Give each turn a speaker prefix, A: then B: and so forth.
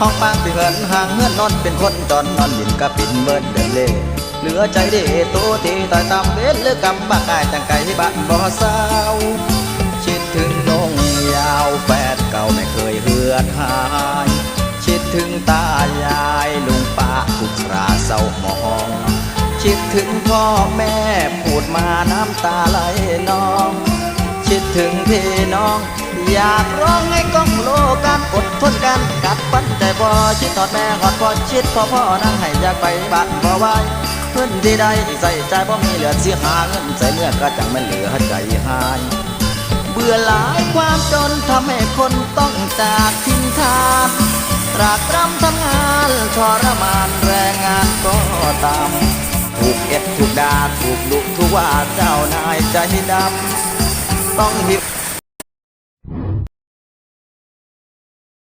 A: ห้องบางที่เหินห่างเฮือนนอนเป็นคนจอนนอนดินกะปินเบิดเดินเล่เหลือใจเด้โตตีต่อยตามเวทหรือกำบ้ากายตั้งไก่บ้านบ่เศร้าคิดถึงนงยาวแฟดเก่าไม่เคยเหือดหายคิดถึงตายายลุงป้าทุกคราเศร้าหมองคิดถึงพ่อแม่พูดมาน้ำตาไหลนอง คิดถึงพี่น้อง อยากร้อง องโลกันอดทนกันกัดปั้นใจบ่ชิดทอดแม่หอดพอชิดพ่อพ่อนั่งให้อยากไปบ้านบ่ไหวเพื่อนที่ใดใส่ใจบ่มีเหลือสิหาเงินใส่เมื่อก็จังไม่เหลือใจหายเบื่อหลายความจนทำให้คนต้องจากทิ้งทานตรากตรำทำงานทรมานแรงงานก็ตามถูกเอ็ดถูกด่าถูกลุถูกว่าเจ้านายใจดำต้องหิว